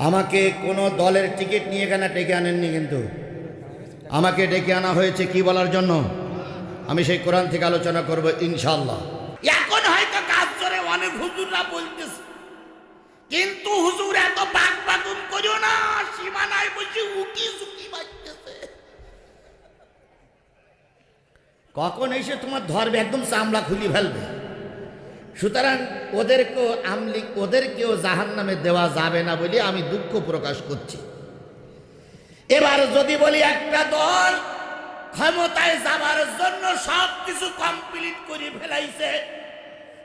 আমাকে কোনো দলের টিকিট নিয়ে এখানে ডেকে আনেননি কিন্তু? আমাকে ডেকে আনা হয়েছে কি বলার জন্য? আমি সেই কোরআন থেকে আলোচনা করব ইনশাল্লাহ এখন হয়তো কাজ করে অনেক হুজুররা বলতেছে। কিন্তু হুজুর এত বাক বাকুম করিও না সীমানায় বসে উকি সুকি বাজতেছে কখন এসে তোমার ধরবে একদম চামড়া খুলি ফেলবে? সুতরাং ওদেরকেও আমলি ওদেরকেও জাহান নামে দেওয়া যাবে না বলে আমি দুঃখ প্রকাশ করছি। এবার যদি বলি একটা দল ক্ষমতায় যাবার জন্য সব কিছু কমপ্লিট করে ফেলাইছে,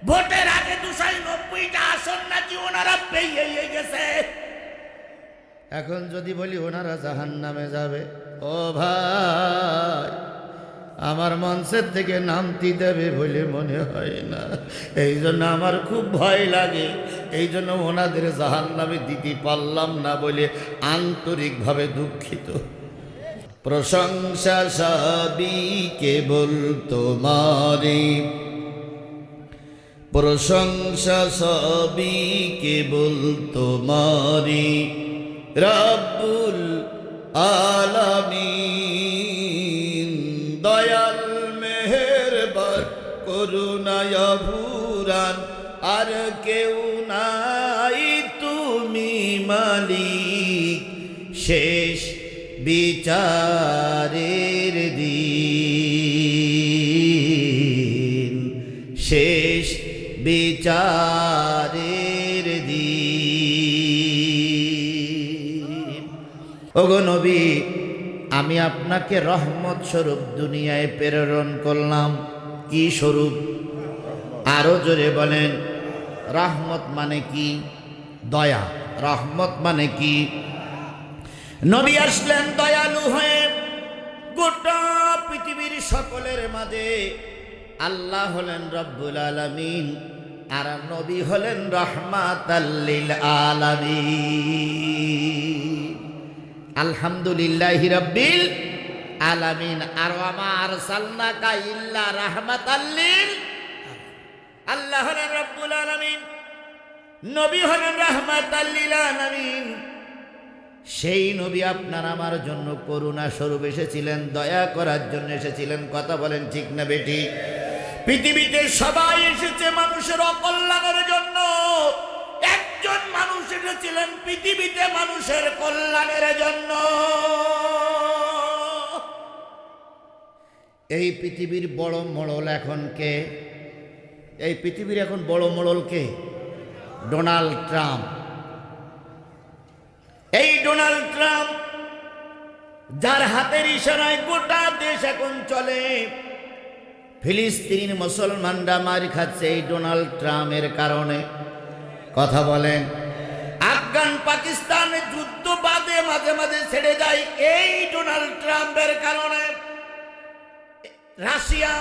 ভোটের আগে দুশো নব্বইটা আসন নাকি ওনারা পেয়ে গেছে? এখন যদি বলি ওনারা জাহান নামে যাবে, ও ভাই আমার মঞ্চের থেকে নামতি দেবে বলে মনে হয় না। এই জন্য আমার খুব ভয় লাগে। এই জন্য ওনাদের জাহান নামে দিতে পারলাম না বলে আন্তরিকভাবে দুঃখিত। প্রশংসা সবই কেবল তোমারে। প্রশংসা সবই কেবল তোমারি। রব্বুল আলামিন। করুণায় ভুরান আর কেউ নাই তুমি মালিক। শেষ বিচারের দিন। শেষ বিচারের দিন। ওগো নবী, আমি আপনাকে রহমত স্বরূপ দুনিয়ায় প্রেরণ করলাম। কি স্বরূপ? আরও জোরে বলেন, রহমত মানে কি? দয়া। রহমত মানে কি? নবী আসলেন দয়ালু হয়ে গোটা পৃথিবীর সকলের মাঝে। আল্লাহ হলেন রব্বুল আলামিন, আর নবী হলেন রহমাত আলামিন। আলহামদুলিল্লাহ রব্বিল আলামিন, আর আমার সাল্লাকা ইল্লা রাহমাত আল্লিল আল্লাহ হলেন রব্বুল আলামিন, নবী হলেন রহমাত আল্লিল সেই নবী আপনার আমার জন্য করুণা স্বরূপ এসেছিলেন, দয়া করার জন্য এসেছিলেন, কথা বলেন ঠিক না বেটি পৃথিবীতে সবাই এসেছে মানুষের অকল্যাণের জন্য। একজন মানুষ এসেছিলেন পৃথিবীতে মানুষের কল্যাণের জন্য। এই পৃথিবীর বড় মোড়ল এখন কে? এই পৃথিবীর এখন বড় মোড়ল কে? Donald Trump. এই ডোনাল্ড ট্রাম্প, যার হাতের ইশারায় গোটা দেশ এখন চলে। ফিলিস্তিন মুসলমানরা মার খাচ্ছে এই ডোনাল্ড ট্রাম্পের কারণে। কথা বলেন, আফগান পাকিস্তানে যুদ্ধ বাদে মাঝে মাঝে ছেড়ে যায় এই ডোনাল্ড ট্রাম্পের কারণে। রাশিয়া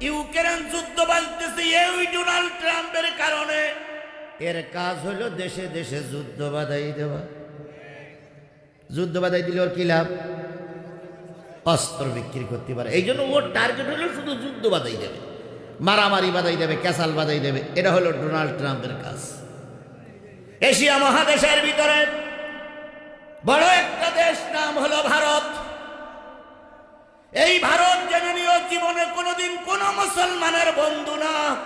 ইউক্রেন যুদ্ধ বাজতেছে এই ডোনাল্ড ট্রাম্পের কারণে। এর কাজ হলো দেশে দেশে যুদ্ধ বাধাই দেওয়া। যুদ্ধ বাধাই দিলে ওর কি লাভ? অস্ত্র বিক্রি করতে পারে। এই জন্য ওর টার্গেট হলো শুধু যুদ্ধ বাধাই দেবে। মারামারি বাধাই দেবে, ক্যাসাল বাধাই দেবে। এটা হলো ডোনাল্ড ট্রাম্পের কাজ। এশিয়া মহাদেশের ভিতরে বড় একটা দেশ নাম হলো ভারত। এই ভারত জেনে নিও জীবনে কোনোদিন কোন মুসলমানের বন্ধু না।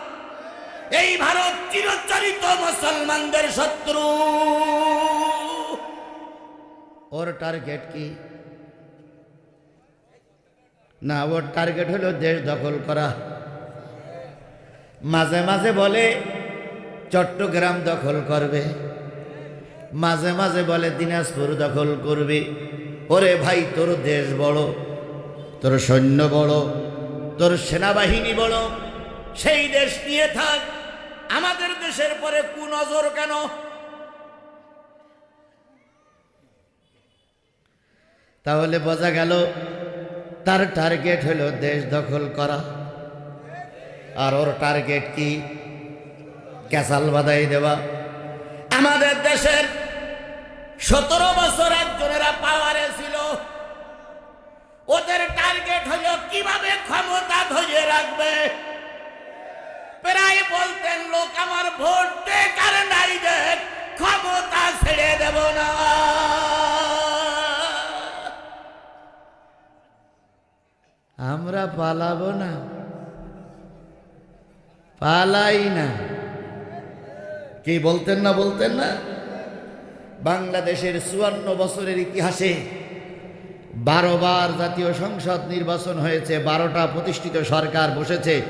এই ভারত চিরচরিত মুসলমানদের শত্রু। ওর টার্গেট কি? না, ওর টার্গেট হলো দেশ দখল করা। মাঝে মাঝে বলে, চট্টগ্রাম দখল করবে। মাঝে মাঝে বলে, দিনাজপুর দখল করবে। ওরে ভাই, তোর দেশ বড়। তোর সৈন্য বড় তোর সেনাবাহিনী বড় সেই দেশ নিয়ে থাক, আমাদের দেশের পরে কুনজর কেন? তাহলে বোঝা গেল, তার টার্গেট হলো দেশ দখল করা। আর ওর টার্গেট কি? ক্যাসাল বাদাই দেওয়া। আমাদের দেশের সতেরো বছর একজনেরা পাওয়ারে ছিল। ওদের টার্গেট হলো কীভাবে ক্ষমতা ধরে রাখবে? প্রায় বলতেন লোক, আমার ভোট দে কারণ ক্ষমতা ছেড়ে দেব না। আমরা পালাবো না। পালাই না। কি বলতেন না বলতেন না? বাংলাদেশের চুয়ান্ন বছরের ইতিহাসে বারো বার জাতীয় সংসদ নির্বাচন হয়েছে, বারোটা প্রতিষ্ঠিত সরকার বসেছে।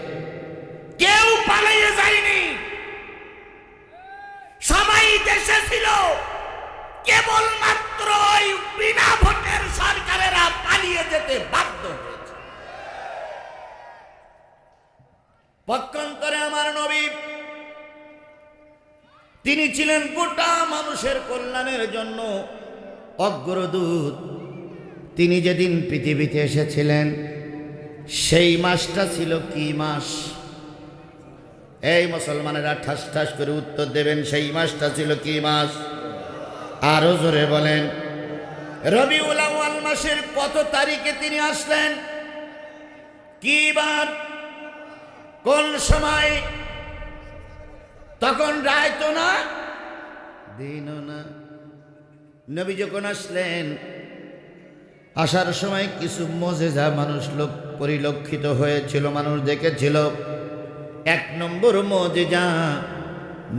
কেউ পালিয়ে যায়নি। সবাই দেশে ছিল। কেবলমাত্র ওই বিনা ভোটের সরকারেরা পালিয়ে যেতে বাধ্য হয়েছে। পক্ষান্তরে আমার নবী, তিনি ছিলেন গোটা মানুষের কল্যাণের জন্য অগ্রদূত। তিনি যেদিন পৃথিবীতে এসেছিলেন, সেই মাসটা ছিল কি মাস? এই মুসলমানেরা ঠাস ঠাস করে উত্তর দেবেন, সেই মাসটা ছিল কি মাস? আরও জোরে বলেন আউয়াল মাসের কত তারিখে তিনি আসলেন? কি বার? কোন সময়? তখন রায় তো না? দিন না। নবী যখন আসলেন আসার সময় কিছু মজেজা মানুষ লোক পরিলক্ষিত হয়েছিল, মানুষ দেখেছিল। এক নম্বর মজেজা,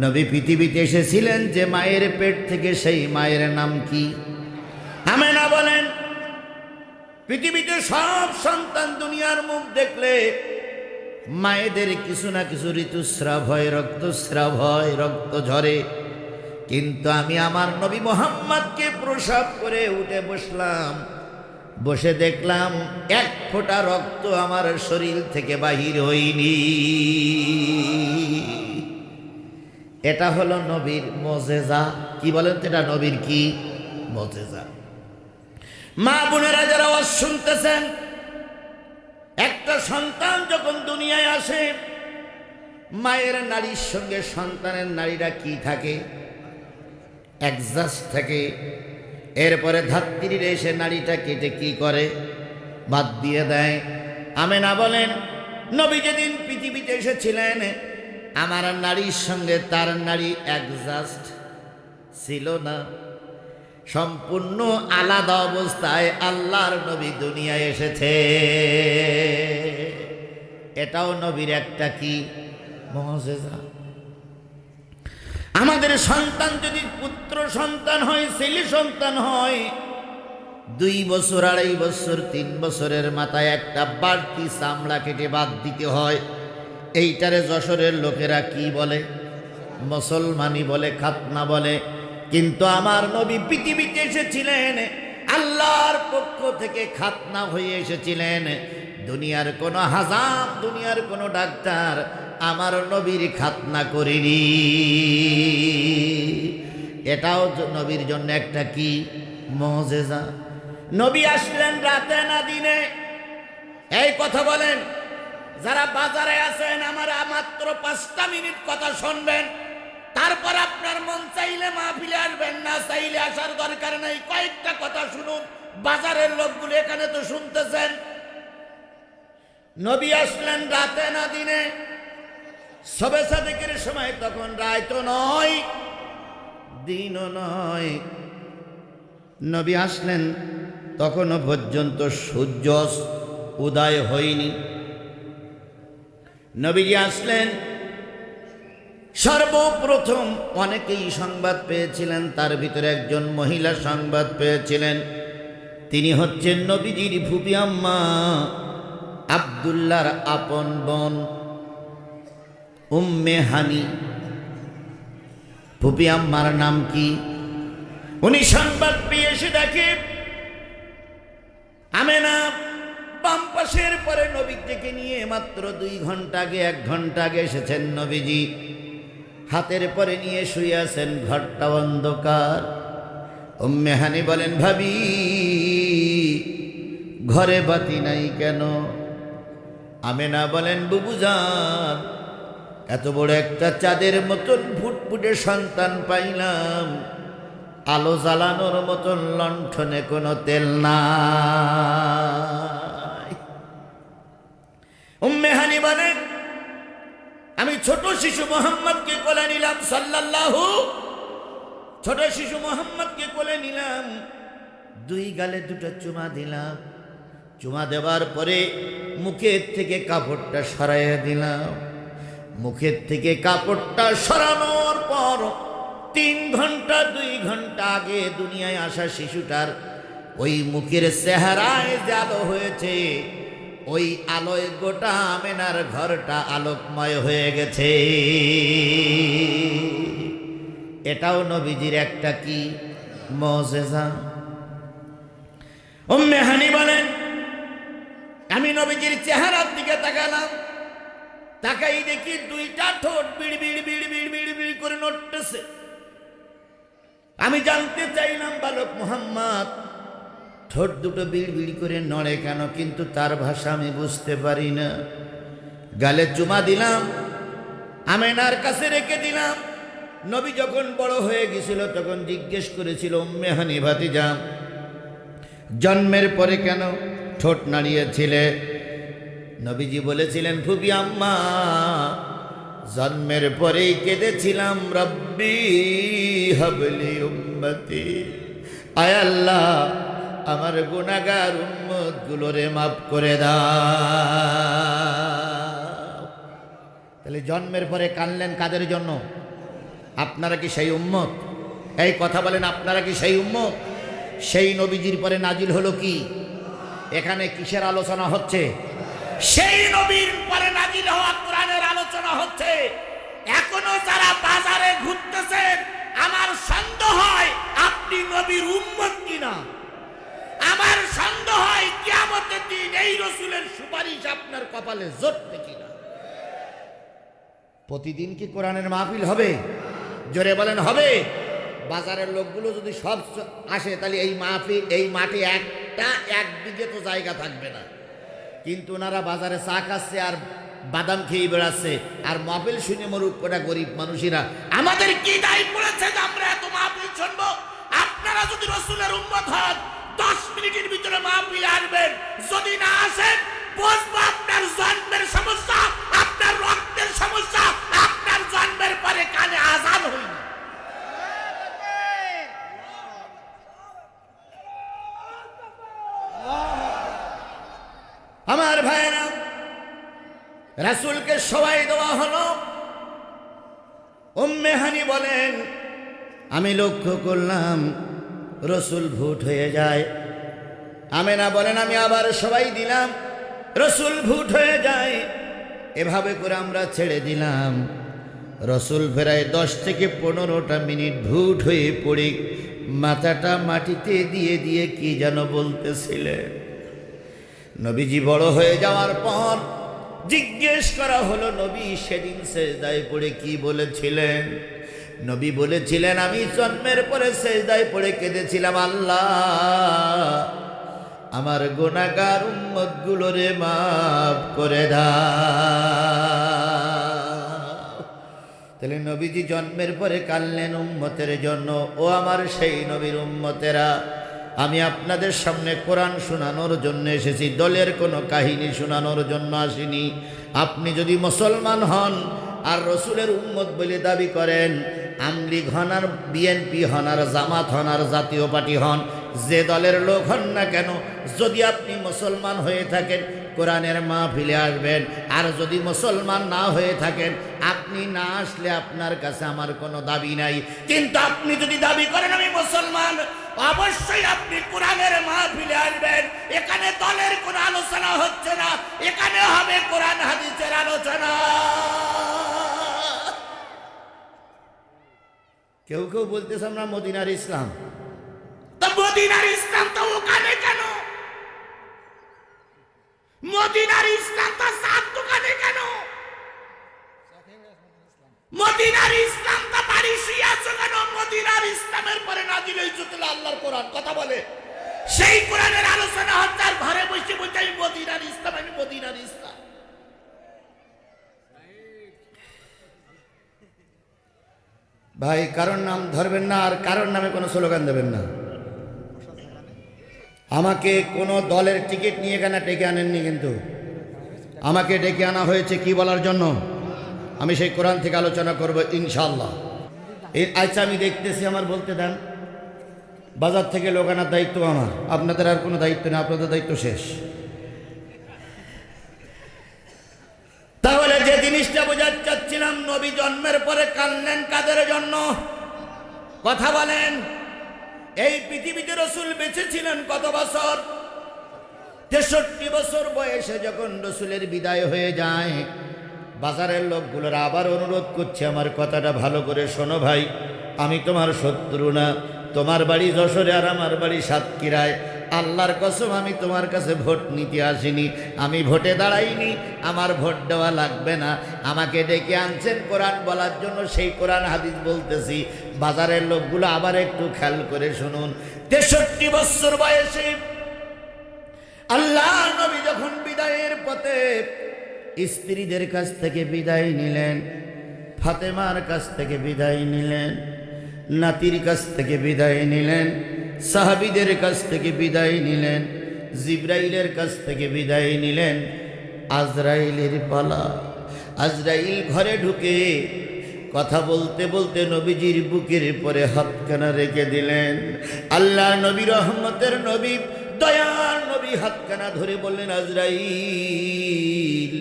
নবী পৃথিবীতে এসেছিলেন যে মায়ের পেট থেকে সেই মায়ের নাম কি? আমেনা বলেন, পৃথিবীতে সব সন্তান দুনিয়ার মুখ দেখলে মায়েদের কিছু না কিছু ঋতুস্রাব হয়, রক্তস্রাব হয়, রক্ত ঝরে। কিন্তু আমি আমার নবী মোহাম্মদকে প্রসাব করে উঠে বসলাম। বসে দেখলাম এক ফোঁটা রক্ত আমার শরীর থেকে বাহির হয়নি। এটা হলো নবীর মজেজা। কি বলেন এটা নবীর কি? মজেজা। মা বোনেরা যারা ওয়াজ শুনতেছেন, একটা সন্তান যখন দুনিয়ায় আসে, মায়ের নারীর সঙ্গে সন্তানের নারীরা কি থাকে? অ্যাডজাস্ট থাকে এরপরে ধাত্রীর এসে নারীটা কেটে কি করে? বাদ দিয়ে দেয়। আমি না বলেন, নবী যেদিন পৃথিবীতে এসেছিলেন, আমার নারীর সঙ্গে তার নারী অ্যাডজাস্ট ছিল না। সম্পূর্ণ আলাদা অবস্থায় আল্লাহর নবী দুনিয়ায় এসেছে। এটাও নবীর একটা কি? মজেজা। আমাদের সন্তান যদি সন্তান হয়, ছেলে সন্তান হয়, দুই বছর, আড়াই বছর, তিন বছরের মাথায় একটা বাড়তি চামড়া কেটে বাদ দিতে হয়। এইটারে যশোরের লোকেরা কি বলে? মুসলমানি বলে, খাতনা বলে। কিন্তু আমার নবী পৃথিবীতে এসেছিলেন, আল্লাহর পক্ষ থেকে খাতনা হয়ে এসেছিলেন। দুনিয়ার কোনো হাজাম, দুনিয়ার কোনো ডাক্তার আমার নবীর খাতনা করিনি। এটাও নবীর জন্য একটা কি? মজেজা। নবী আসলেন রাতে না দিনে? এই কথা বলেন। যারা বাজারে আছেন, আমার মাত্র পাঁচটা মিনিট কথা শুনবেন। তারপর আপনার মন চাইলে মাহফিলে আসবেন, না চাইলে আসার দরকার নেই। কয়েকটা কথা শুনুন। বাজারের লোকগুলো এখানে তো শুনতেছেন। নবী আসলেন রাতে না দিনে? সবে সাদেকের সময় তখন রায় তো নয়। দিনও নয়। নবী আসলেন, তখনও পর্যন্ত সূর্য উদয় হয়নি। নবীজি আসলেন, সর্বপ্রথম অনেকেই সংবাদ পেয়েছিলেন, তার ভিতরে একজন মহিলা সংবাদ পেয়েছিলেন। তিনি হচ্ছেন নবীজির ফুপি আম্মা, আবদুল্লাহর আপন বোন, উম্মে হানি। ফুপি আম্মার নাম কি? উনি সংবাদ পেয়ে এসে দেখে, আমেনা, বাম পরে নবী থেকে নিয়ে মাত্র দুই ঘণ্টা আগে, এক ঘণ্টা আগে এসেছেন নবীজি। হাতের পরে নিয়ে শুয়ে আছেন, ঘরটা অন্ধকার। উম্মে হানি বলেন, ভাবি, ঘরে বাতি নাই কেন? আমেনা বলেন বুবুজান এত বড় একটা চাঁদের মতন ফুটফুটে সন্তান পাইলাম। আলো জ্বালানোর মতন লণ্ঠনে কোনো তেল নাই। উম্মে হানি বলেন আমি ছোট শিশু মোহাম্মদকে কোলে নিলাম সাল্লাল্লাহু। ছোট শিশু মোহাম্মদকে কোলে নিলাম। দুই গালে দুটো চুমা দিলাম। চুমা দেওয়ার পরে মুখের থেকে কাপড়টা সরাইয়া দিলাম। মুখের থেকে কাপড়টা সরানোর পর তিন ঘণ্টা, দুই ঘণ্টা আগে দুনিয়ায় আসা শিশুটার ওই মুখের চেহারায় আলো হয়েছে। ওই আলোয় গোটা আমেনার ঘরটা আলোকময় হয়ে গেছে। এটাও নবীজির একটা কি মজেজা? হানি বলেন, আমি নবীজির চেহারার দিকে তাকালাম। তাকাই দেখি দুইটা ঠোঁট বিড় বিড় বিড় বিড় বিড় বিড় করে নড়তেছে। আমি জানতে চাইলাম, বালক মোহাম্মদ, ঠোঁট দুটো বিড় বিড় করে নড়ে কেন? কিন্তু তার ভাষা আমি বুঝতে পারি না। গালে চুমা দিলাম, আমেনার কাছে রেখে দিলাম। নবী যখন বড় হয়ে গেছিল, তখন জিজ্ঞেস করেছিল, উম্মে হানি ভাতিজা, জন্মের পরে কেন ঠোঁট নাড়িয়েছিলে? নবীজি বলেছিলেন ফুবি আম্মা, জন্মের পরেই কেঁদেছিলাম রব্বি হাবলি উম্মতি। আয় আল্লাহ, আমার গুনাগার উম্মত গুলোরে মাফ করে দাও। তাহলে জন্মের পরে কানলেন কাদের জন্য? আপনারা কি সেই উম্মত? এই কথা বলেন, আপনারা কি সেই উম্মত? সেই নবীজির পরে নাজিল হলো কি? এখানে কিসের আলোচনা হচ্ছে? সেই নবীর পরে নাজিল হওয়া কোরআনের আলোচনা হচ্ছে, এখনও যারা বাজারে ঘুরতেছেন, আমার সন্দেহ হয় আপনি নবীর উম্মত কিনা? আমার সন্দেহ হয় কিয়ামতের দিন এই রসুলের সুপারিশ আপনার কপালে জটবে কিনা? প্রতিদিন কি কোরআনের মাহফিল হবে? জোরে বলেন, হবে। বাজারের লোকগুলো যদি সব আসে, তাহলে এই মাহফিল, এই মাঠে একটা, এক দিকে তো জায়গা থাকবে না। কিন্তু ওনারা বাজারে চা খাচ্ছে আর বাদাম খেয়ে বেড়াচ্ছে। আর মাহফিল শুনে মরুক কটা গরিব মানুষেরা। আমাদের কি দায়ী পড়েছে যে আমরা এত মাহফিল শুনব? আপনারা যদি রসুলের উন্মত হন, দশ মিনিটের ভিতরে মাহফিল আসবেন যদি না আসেন, বসবো আপনার জন্মের সমস্যা আপনার রক্তের সমস্যা আপনার জন্মের পরে কানে আজান হইনি আমার ভাইয়েরা রাসুলকে সবাই দেওয়া হলো। হানি বলেন, আমি লক্ষ্য করলাম রসুল ভুট হয়ে যায়। আমেনা বলেন, আমি আবার সবাই দিলাম, রসুল ভুট হয়ে যায়। এভাবে করে আমরা ছেড়ে দিলাম। রসুল ফেরায় দশ থেকে পনেরোটা মিনিট ভুট হয়ে পড়ে, মাথাটা মাটিতে দিয়ে দিয়ে কি যেন বলতেছিলেন। নবীজি বড় হয়ে যাওয়ার পর জিজ্ঞেস করা হলো, নবী সেদিন সেজদায় পড়ে কি বলেছিলেন? নবী বলেছিলেন, আমি জন্মের পরে সেজদায় পড়ে কেঁদেছিলাম আল্লাহ। আমার গোনাগার উম্মত গুলোরে মাফ করে দা তাহলে নবীজি জন্মের পরে কানলেন উম্মতের জন্য। ও আমার সেই নবীর উম্মতেরা। আমি আপনাদের সামনে কোরআন শোনানোর জন্য এসেছি। দলের কোনো কাহিনী শোনানোর জন্য আসিনি। আপনি যদি মুসলমান হন আর রসুলের উম্মত বলে দাবি করেন আমলিগ হন আর বিএনপি হন আর জামাত হন আর জাতীয় পার্টি হন, যে দলের লোক হন না কেন, যদি আপনি মুসলমান হয়ে থাকেন কোরআনের মা মাহফিলে আসবেন। আর যদি মুসলমান না হয়ে থাকেন, আপনি না আসলে আপনার কাছে আমার কোনো দাবি নাই। কিন্তু আপনি যদি দাবি করেন, আমি মুসলমান, অবশ্যই আপনি কোরআনের মাহফিলে আসবেন। এখানে দলের কোনো আলোচনা হচ্ছে না। এখানে হবে কোরআন হাদিসের আলোচনা। কেউ কেউ বলতেছে, আমরা মদিনার ইসলাম। তো মদিনার ইসলাম তো ওখানে কেন? মদিনার ইসলাম তো সাত দোকানে কেন? মদিনার ইসলাম তো বাড়ি আছে কেন? মদিনার ইসলামের পরে নাজিল হয়েছে তাহলে আল্লাহর কোরআন, কথা বলে। সেই কোরআনের আলোচনা হচ্ছে আর ঘরে বসে বসে আমি মদিনার ইসলাম, আমি মদিনার ইসলাম। ভাই, কারোর নাম ধরবেন না আর কারোর নামে কোনো স্লোগান দেবেন না। আমাকে কোনো দলের টিকিট নিয়ে কেন ডেকে আনেননি কিন্তু? আমাকে ডেকে আনা হয়েছে কি বলার জন্য? আমি সেই কোরআন থেকে আলোচনা করব ইনশাল্লাহ এর আচ্ছা আমি দেখতেছি, আমার বলতে দেন। বাজার থেকে লোক আনার দায়িত্ব আমার। আপনাদের আর কোনো দায়িত্ব নেই, আপনাদের দায়িত্ব শেষ। তাহলে যে জিনিসটা বোঝাতে চাচ্ছিলাম, নবী জন্মের পরে কান্দেন কাদের জন্য? কথা বলেন। এই পৃথিবীতে রসুল বেঁচে ছিলেন কত বছর? তেষট্টি বছর বয়সে যখন রসুলের বিদায় হয়ে যায়, বাজারের লোকগুলোর আবার অনুরোধ করছে, আমার কথাটা ভালো করে শোনো ভাই, আমি তোমার শত্রু না, তোমার বাড়ি যশোরে আর আমার বাড়ি সাতক্ষীরায় আল্লাহর কসম, আমি তোমার কাছে ভোট নিতে আসিনি। আমি ভোটে দাঁড়াইনি, আমার ভোট দেওয়া লাগবে না। আমাকে ডেকে আনছেন কোরআন বলার জন্য, সেই কোরআন হাদিস বলতেছি। বাজারের লোকগুলো আবার একটু খেয়াল করে শুনুন। তেষট্টি বছর বয়সে আল্লাহ নবী যখন বিদায়ের পথে স্ত্রীদের কাছ থেকে বিদায় নিলেন, ফাতেমার কাছ থেকে বিদায় নিলেন, নাতির কাছ থেকে বিদায় নিলেন সাহাবিদের কাছ থেকে বিদায় নিলেন, জিব্রাইলের কাছ থেকে বিদায় নিলেন, আজরাইলের পালা। আজরাইল ঘরে ঢুকে কথা বলতে বলতে নবীজির বুকের পরে হাতখানা রেখে দিলেন। আল্লাহ নবী রহমতের নবী, দয়ার নবী হাতখানা ধরে বললেন, আজরাইল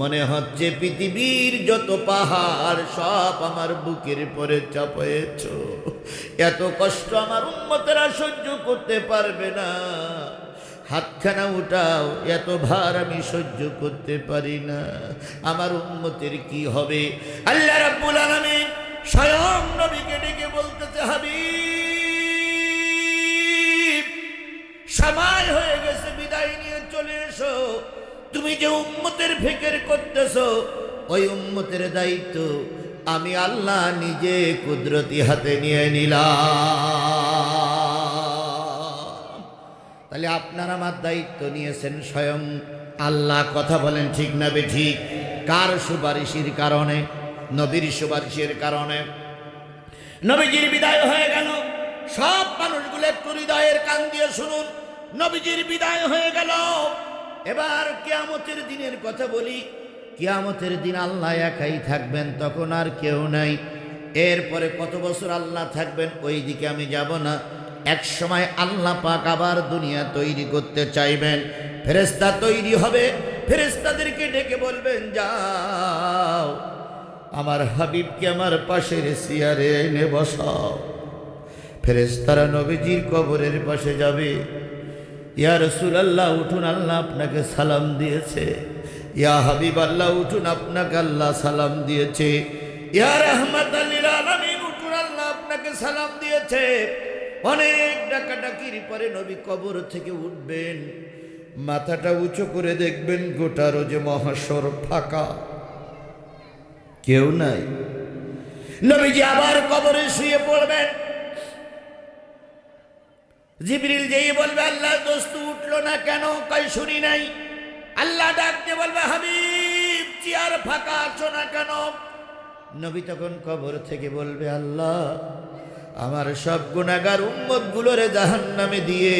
মনে হচ্ছে পৃথিবীর যত পাহাড়, সব আমার বুকের পরে চাপয়েছ। এত কষ্ট আমার উন্মতেরা সহ্য করতে পারবে না। হাতখানা উঠাও, এত ভার আমি সহ্য করতে পারি না। আমার উন্মতের কি হবে? আল্লাহ রাব্বুল আলামিন স্বয়ং নবীকে ডেকে বলতেছে, হাবিব, সময় হয়ে গেছে, বিদায় নিয়ে চলে এসো। তুমি যে উম্মতের ফিকির করতেছো, ওই উম্মতের দায়িত্ব আমি আল্লাহ নিজে কুদরতি হাতে নিয়ে নিলাম। তাহলে আপনার আমার দায়িত্ব নিয়েছেন স্বয়ং আল্লাহ কথা বলেন ঠিক না বে ঠিক? কার সুপারিশের কারণে? নবীর সুপারিশের কারণে? নবীজির বিদায় হয়ে গেল। সব মানুষগুলো একটু হৃদয়ের কান দিয়ে শুনুন। নবীজির বিদায় হয়ে গেল। এবার কেয়ামতের দিনের কথা বলি। কিয়ামতের দিন আল্লাহ একাই থাকবেন, তখন আর কেউ নাই। এরপরে কত বছর আল্লাহ থাকবেন ওই দিকে আমি যাব না। এক সময় আল্লাহ পাক আবার দুনিয়া তৈরি করতে চাইবেন। ফেরেস্তা তৈরি হবে ফেরেস্তাদেরকে ডেকে বলবেন, যাও, আমার হাবিবকে আমার পাশের সিয়ারে এনে বসাও। ফেরেস্তারা নবীজির কবরের পাশে যাবে। ইয়া রসুল আল্লাহ উঠুন, আল্লাহ আপনাকে সালাম দিয়েছে। ইয়া হাবিব আল্লাহ উঠুন, আপনাকে আল্লাহ সালাম দিয়েছে। ইয়া রহমত আলীর আলমিন, উঠুন, আল্লাহ আপনাকে সালাম দিয়েছে। অনেক ডাকাডাকির পরে নবী কবর থেকে উঠবেন। মাথাটা উঁচু করে দেখবেন, গোটা রোজে মহাসর ফাঁকা। কেউ নাই। নবীজি আবার কবরে শুয়ে পড়বেন। জিবরিল যেই বলবে, আল্লাহ দোস্ত উঠল না কেন? কই শুনি নাই? আল্লাহ ডাক দিয়ে বলবে, হাবিব, চেয়ার ফাঁকা আছো না কেন? নবী তখন কবর থেকে বলবে, আল্লাহ, আমার সব গুণাগার উম্মত গুলোরে জাহান নামে দিয়ে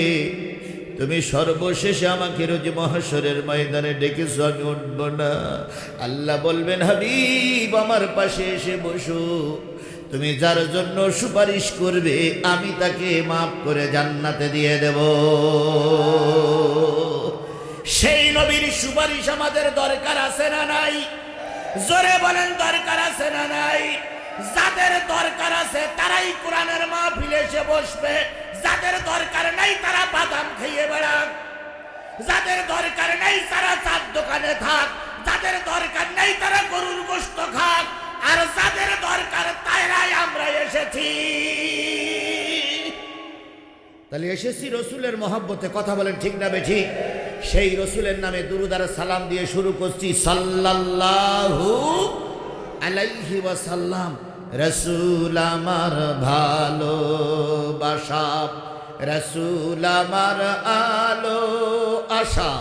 তুমি সর্বশেষে আমাকে রোজ মহাসরের ময়দানে ডেকেছো, আমি উঠবো না। আল্লাহ বলবেন, হাবিব, আমার পাশে এসে বসো। তুমি যার জন্য সুপারিশ করবে, আমি তাকে মাফ করে জান্নাতে দিয়ে দেব। সেই নবীর সুপারিশ আমাদের দরকার আছে না নাই? জোরে বলেন, দরকার আছে না নাই? যাদের দরকার আছে, তারাই কোরআনের মাহফিলে এসে বসবে। যাদের দরকার নাই, তারা বাদাম খেয়ে বেড়াক। যাদের দরকার নেই, তারা চার দোকানে থাক। যাদের দরকার নেই, তারা গরুর গোস্ত খাক। আর যাদের দরকার তারাই আমরা এসেছি। তাহলে এসেছি রসুলের মহব্বতে, কথা বলেন ঠিক না বে ঠিক সেই রসুলের নামে দুরুদার সালাম দিয়ে শুরু করছি, সাল্লাল্লাহু আলাইহি ওয়াসাল্লাম। রসুল আমার ভালোবাসা, রসুল আমার আলো আশা,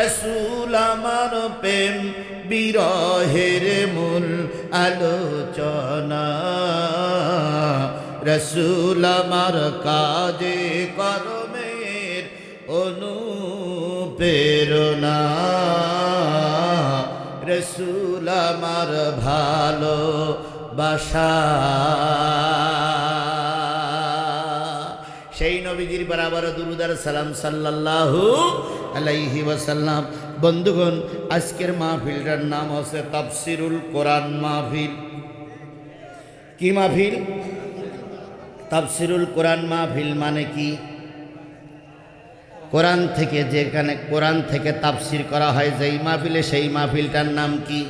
রসুল আমার প্রেম বিরহের মূল আলোচনা। রসুল আমার কাজে কর্মের অনুপ্রেরণা। রসুল আমার ভালো বাসা। সেই নবীজির বরাবর দুরুদার সালাম সাল্লাল্লাহু আলাইহি ওয়াসাল্লাম বন্ধুগণ, আজকের মাহফিলটার নাম হচ্ছে তাফসিরুল কোরআন মাহফিল। কি মাহফিল? তাফসিরুল কোরআন মাহফিল মানে কি? কোরআন থেকে যেখানে কোরআন থেকে তাফসির করা হয়, যেই মাহফিলে সেই মাহফিলটার নাম কি?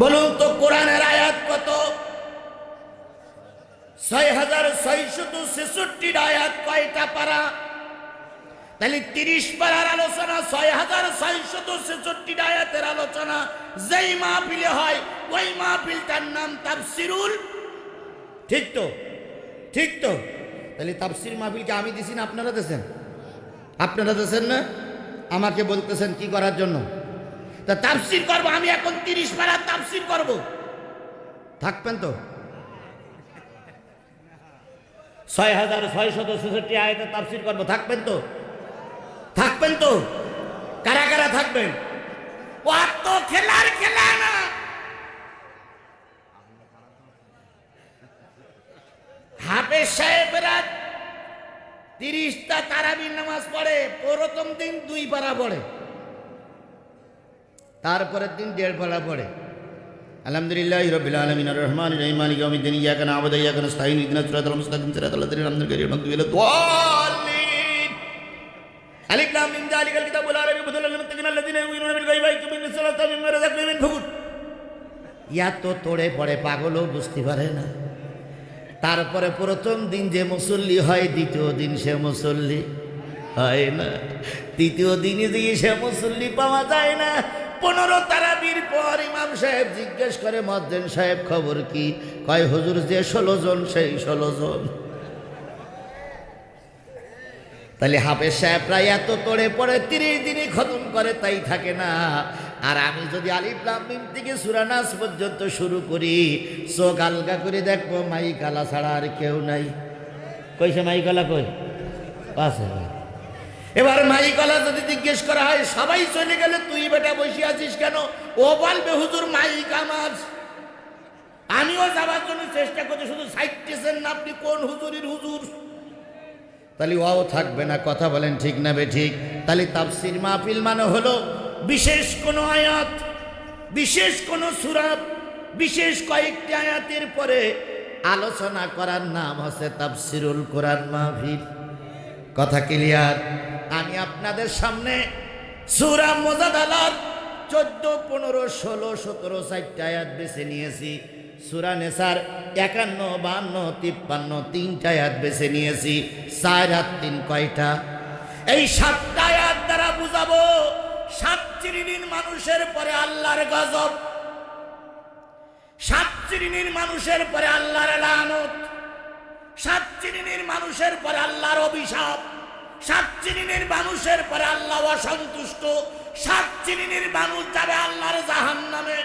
বলুন তো কোরআনের আয়াত কত? ছয় হাজার ছয়শত ছেষট্টির আয়াত কয়টা পারা? তাহলে তিরিশ পারার আলোচনা, ছয় হাজার ছয়শত ছেষট্টি আয়াতের আলোচনা, যেই মাহফিলে হয়, ওই মাহফিলটার নাম তাফসিরুল। ঠিক তো? ঠিক তো? তাহলে তাফসির মাহফিলকে আমি দিছি না, আপনারা দেছেন? আপনারা দেছেন না? আমাকে বলতেছেন কি করার জন্য? তা তাফসির করব, আমি এখন তিরিশ পারার তাফসির করব। থাকবেন তো? ছয় হাজার ছয়শত ছেষট্টি আয়াতের তাফসির করব, থাকবেন তো? থাকবেন তো? কারা কারা থাকবেন? তো খেলার খেলা না। সাহেবরা তিরিশটা নামাজ পড়ে দিন দুই পারা পড়ে। তারপরের দিন দেড় পারা পড়ে। আলহামদুলিল্লাহ রবিল আলমিন রহমান রহমান স্থায়ী নিদিন আলিফ লাম মিম যালিকাল কিতাবুল আরাবি হুদাল লিল মুত্তাকিন আল্লাযিনা ইউমিনুনা বিল গায়বি ওয়াইকিমুনা সালাতা মিম্মা রাযাকনাহুম ইউনফিকুন ইয়া তো তোড়ে পড়ে পাগলও বুঝতে পারে না। তারপরে প্রথম দিন যে মুসল্লি হয়, দ্বিতীয় দিন সে মুসল্লি হয় না। তৃতীয় দিনে দিয়ে সে মুসল্লি পাওয়া যায় না। পনেরো তারাবির পর ইমাম সাহেব জিজ্ঞেস করে মদ্দেন সাহেব খবর কি? কয়, হুজুর যে ষোলো জন, সেই ষোলো জন। তাহলে হাফেজ সাহেব প্রায় এত তোড়ে পড়ে তিরিশ দিনই খতম করে, তাই থাকে না। আর আমি যদি আলিফ লাম থেকে সুরানাস পর্যন্ত শুরু করি, চোখ আলগা করে দেখব মাই কালা ছাড়া আর কেউ নাই। কইছে মাই কালা কই? আছে। এবার মাই মাইকলা যদি জিজ্ঞেস করা হয়, সবাই চলে গেলে তুই বেটা বসে আছিস কেন? ও বলবে, হুজুর, মাইক আমার আমিও যাবার জন্য চেষ্টা করছি, শুধু সাইটেছেন না, আপনি কোন হুজুরির হুজুর? তাহলে ওও থাকবে না, কথা বলেন ঠিক না বে ঠিক। তাহলে তাফসির মাহফিল মানে হলো বিশেষ কোন আয়াত, বিশেষ কোন সুরাত, বিশেষ কয়েকটি আয়াতের পরে আলোচনা করার নাম হচ্ছে তাফসিরুল কোরআন মাহফিল। কথা ক্লিয়ার? আমি আপনাদের সামনে সুরা মোজাদালার চোদ্দ, পনেরো, ষোলো, সতেরো চারটা আয়াত বেছে নিয়েছি। সুরা নেসার একান্ন বান্ন তিপ্পান্ন তিনটা আয়াত বেছে নিয়েছি। চার হাত তিন কয়টা? এই সাতটা আয়াত দ্বারা বুঝাবো, সাত শ্রেণির মানুষের পরে আল্লাহর গজব, সাত শ্রেণির মানুষের পরে আল্লাহর লানত, সাত শ্রেণির মানুষের পরে আল্লাহর অভিশাপ, সাত শ্রেণির মানুষের পরে আল্লাহ অসন্তুষ্ট, সাত শ্রেণির মানুষ যাবে আল্লাহর জাহান নামে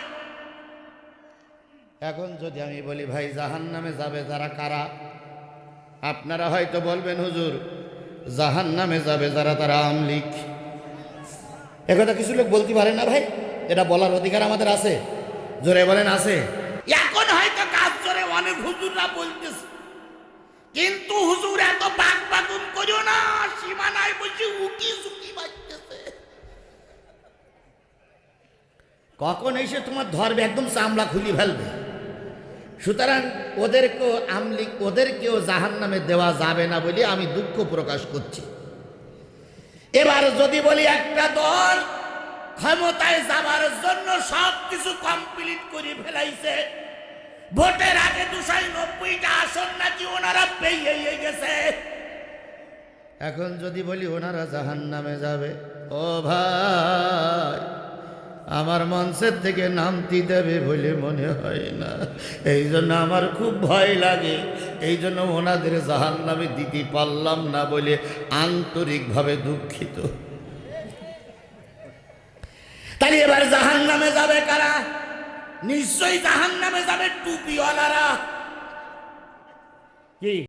এখন যদি আমি বলি ভাই জাহান নামে যাবে যারা কারা? আপনারা হয়তো বলবেন হুজুর জাহান নামে যাবে যারা তারা আমলিক একথা কিছু লোক বলতে পারে না ভাই। এটা বলার অধিকার আমাদের আছে। জোরে বলেন আছে। এখন হয়তো কাজ করে অনেক হুজুররা বলতেছে। কিন্তু হুজুর এত বাক বাগুন করিও না সীমানায় বসে উকি ঝুঁকি বাজতেছে কখন এসে তোমার ধরবে একদম চামড়া খুলি ফেলবে? সুতরাং ওদেরকেও আমলিক, ওদেরকেও জাহান নামে দেওয়া যাবে না বলে আমি দুঃখ প্রকাশ করছি। এবার যদি বলি একটা দল ক্ষমতায় যাবার জন্য সব কিছু কমপ্লিট করে ফেলাইছে, ভোটের আগে দুশাই নব্বইটা আসন নাকি ওনারা পেয়ে গেছে। এখন যদি বলি ওনারা জাহান নামে যাবে, ও ভাই আমার মঞ্চের থেকে নামতি দেবে বলে মনে হয় না। এই জন্য আমার খুব ভয় লাগে। এই জন্য ওনাদের জাহান নামে দিতে পারলাম না বলে আন্তরিকভাবে দুঃখিত। তাহলে এবার জাহান নামে যাবে কারা? নিশ্চয়ই জাহান নামে যাবে টুপিওয়ালারা। কি?